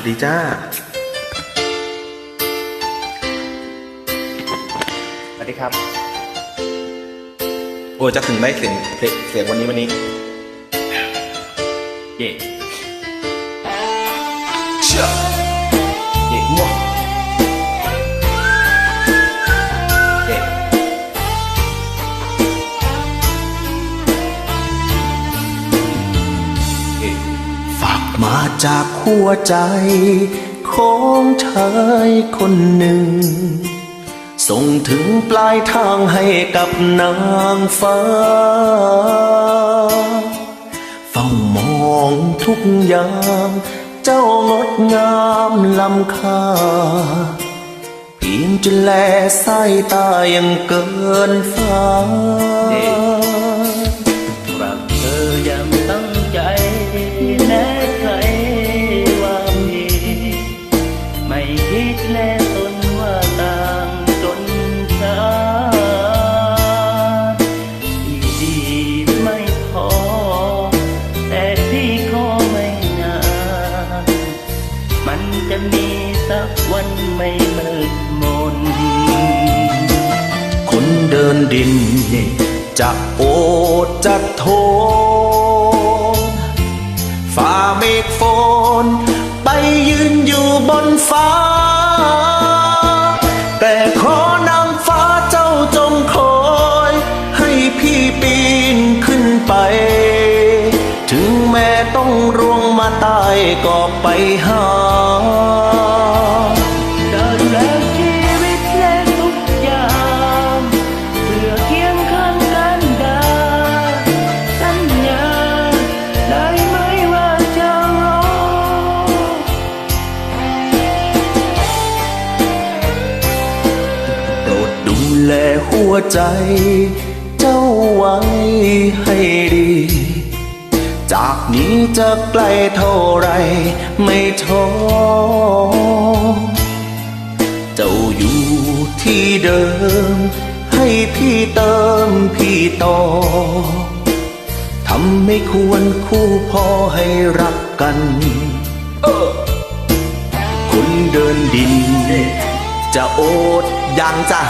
วัสดีจ้า สวัสดีครับ โอ้จะถึงได้เสียงเพลงเสียงวันนี้วันนี้ เย่ ฝากมาจากหัวใจ ของชายคนหนึ่ง ส่งถึงปลายทางให้กับนางฟ้า เฝ้ามองทุกยาม เจ้างดงามลำค่าเพียงจะแลสายตายังเกินฟ้า มืดมน คนเดินดินจะโอดจะโทนฝ่าเมฆฝนไปยืนอยู่บนฟ้า แต่ขอนางฟ้าเจ้าจงคอย ให้พี่ปีนขึ้นไป ถึงแม้ต้องร่วงมาตายก็ไปหา แลหัวใจ เจ้าไว้ให้ดี จากนี้จะไกลเท่าไรไม่ท้อเจ้าอยู่ที่เดิม ให้พี่เติมพี่ต่อทำไม่ควรคู่พอให้รักกัน คนเดินดิน จะโอดยังจ้ะ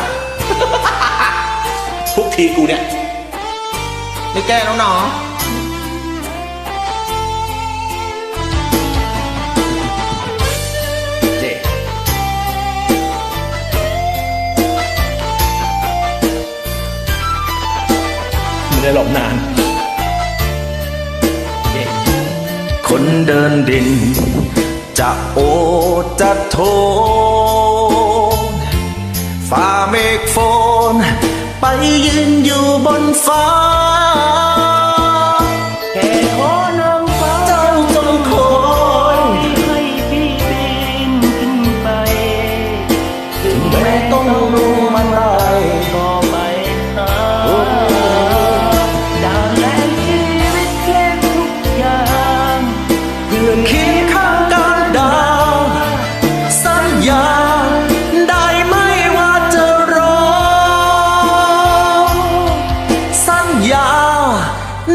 ทุกทีกูเนี่ย ไม่แก้แล้วเนาะเย่ไม่ได้หลบนานเย่คนเดินดิน จะโอดจะโทนฝ่าเมฆฝน ไปยืนอยู่บนฟ้า แค่ขอนางฟ้าเจ้าจงคอยให้พี่บินขึ้นไปแม้ต้องรู้มันลา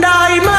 I'm.